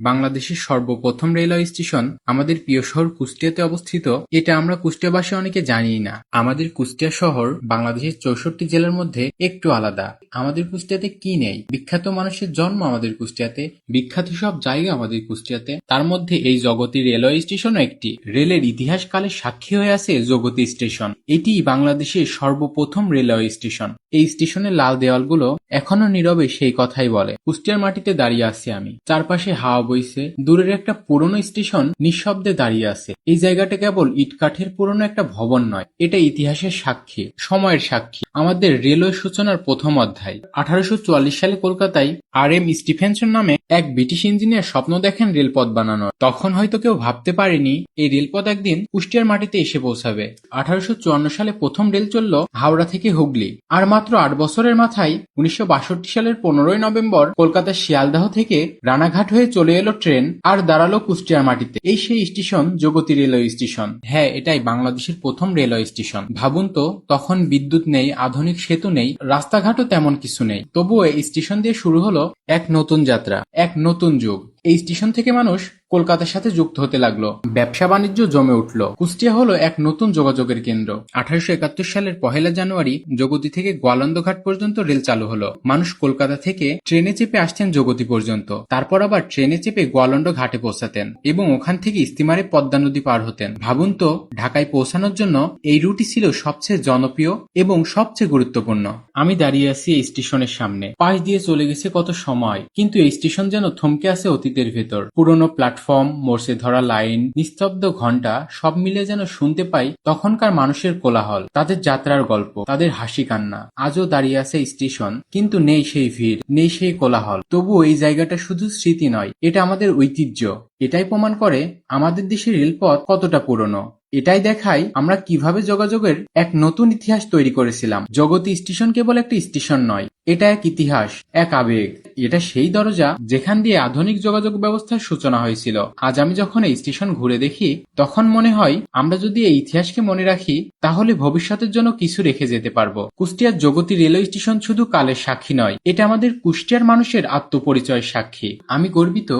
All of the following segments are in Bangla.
বাংলাদেশের সর্বপ্রথম রেলওয়ে স্টেশন আমাদের প্রিয় শহর কুষ্টিয়াতে অবস্থিত। এটা আমরা কুষ্টিয়াবাসী অনেকে জানিই না। আমাদের কুষ্টিয়া শহর বাংলাদেশের চৌষট্টি জেলার মধ্যে একটু আলাদা। আমাদের কুষ্টিয়াতে কি নেই? বিখ্যাত মানুষের জন্ম আমাদের কুষ্টিয়াতে, বিখ্যাত সব জায়গা আমাদের কুষ্টিয়াতে। তার মধ্যে এই জগতী রেলওয়ে স্টেশনও একটি। রেলের ইতিহাসকালে সাক্ষী হয়ে আছে জগতী স্টেশন। এটি বাংলাদেশের সর্বপ্রথম রেলওয়ে স্টেশন। এই স্টেশনের লাল দেওয়ালগুলো এখনও নীরবে সেই কথাই বলে। কুষ্টিয়ার মাটিতে দাঁড়িয়ে আছি আমি। চারপাশে হাওয়া বইছে, দূরের একটা পুরনো স্টেশন নিঃশব্দে দাঁড়িয়ে আছে। এই জায়গাটা কেবল ইটকাঠের পুরনো একটা ভবন নয়, এটা ইতিহাসের সাক্ষী, সময়ের সাক্ষী। আমাদের রেলওয়ে সূচনার প্রথম অধ্যায়। আঠারোশো সালে কলকাতায় আর এম স্টিফেনসন নামে এক ব্রিটিশ ইঞ্জিনিয়ার স্বপ্ন দেখেন রেলপথ বানানোর। তখন হয়তো কেউ ভাবতে পারেনি, এই রেলপথ একদিন কুষ্টিয়ার মাটিতে এসে পৌঁছাবে। আঠারোশো সালে প্রথম রেল চলল হাওড়া থেকে হুগলি। আর মাত্র আট বছরের মাথায় উনিশশো বাষট্টি সালের পনেরোই নভেম্বর কলকাতার শিয়ালদাহ থেকে রানাঘাট হয়ে চলে এলো ট্রেন আর দাঁড়াল কুষ্টিয়ার মাটিতে। এই সেই স্টেশন, জগতী রেলওয়ে স্টেশন। হ্যাঁ এটাই বাংলাদেশের প্রথম রেলওয়ে স্টেশন। ভাবুন তো, তখন বিদ্যুৎ নেই আধুনিক সেতু নেই, রাস্তাঘাটও তেমন কিছু নেই। তবুও এই স্টেশন দিয়ে শুরু হলো এক নতুন যাত্রা, এক নতুন যুগ। এই স্টেশন থেকে মানুষ কলকাতার সাথে যুক্ত হতে লাগল। ব্যবসা বাণিজ্য জমে উঠল। কুষ্টিয়া হলো এক নতুন যোগাযোগের কেন্দ্র। আঠারোশো একাত্তর সালের পহেলা জানুয়ারি জগতী থেকে গোয়ালন্দঘাট পর্যন্ত রেল চালু হলো। মানুষ কলকাতা থেকে ট্রেনে চেপে আসতেন জগতী পর্যন্ত। তারপর আবার ট্রেনে চেপে গোয়ালন্দ ঘাটে পৌঁছাতেন এবং ওখান থেকে স্টিমারে পদ্মা নদী পার হতেন। ভাবুন তো, ঢাকায় পৌঁছানোর জন্য এই রুটই ছিল সবচেয়ে জনপ্রিয় এবং সবচেয়ে গুরুত্বপূর্ণ। আমি দাঁড়িয়ে আছি এই স্টেশনের সামনে। পাশ দিয়ে চলে গেছে কত সময়। কিন্তু এই স্টেশন যেন থমকে আছে অতীতের ভেতর। পুরনো প্ল্যাটফর্ম মোর্চে ধরা লাইন, নিস্তব্ধ ঘণ্টা সব মিলে যেন শুনতে পাই তখনকার মানুষের কোলাহল, তাদের যাত্রার গল্প, তাদের হাসি কান্না। আজও দাঁড়িয়ে আছে স্টেশন, কিন্তু নেই সেই ভিড়, নেই সেই কোলাহল। তবুও এই জায়গাটা শুধু স্মৃতি নয়, এটা আমাদের ঐতিহ্য। এটাই প্রমাণ করে আমাদের দেশের রেলপথ কতটা পুরনো। এটাই দেখায় আমরা কীভাবে যোগাযোগের এক নতুন ইতিহাস তৈরি করেছিলাম। জগতী স্টেশন কেবল একটা স্টেশন নয় এটা এক ইতিহাস, এক আবেগ। এটা সেই দরজা যেখান দিয়ে আধুনিক যোগাযোগ ব্যবস্থার সূচনা হয়েছিল। আজ আমি যখন এই স্টেশন ঘুরে দেখি, তখন মনে হয় আমরা যদি এই ইতিহাসকে মনে রাখি, তাহলে ভবিষ্যতের জন্য কিছু রেখে যেতে পারব। কুষ্টিয়ার জগতী রেলওয়ে স্টেশন শুধু কালের সাক্ষী নয়, এটা আমাদের কুষ্টিয়ার মানুষের আত্মপরিচয়ের সাক্ষী। আমি গর্বিত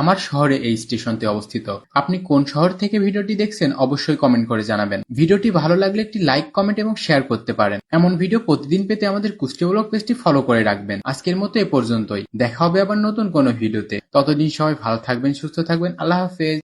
আমার শহরে এই স্টেশনটি অবস্থিত। আপনি কোন শহর থেকে ভিডিওটি দেখছেন অবশ্যই কমেন্ট করে জানাবেন। ভিডিওটি ভালো লাগলে একটি লাইক, কমেন্ট এবং শেয়ার করতে পারেন। এমন ভিডিও প্রতিদিন পেতে আমাদের কুষ্টিয়া ব্লগ পেজটি ফলো করে রাখবেন। আজকের মতো এ পর্যন্তই। দেখা হবে আবার নতুন কোনো ভিডিওতে। ততদিন সবাই ভালো থাকবেন, সুস্থ থাকবেন। আল্লাহ হাফেজ।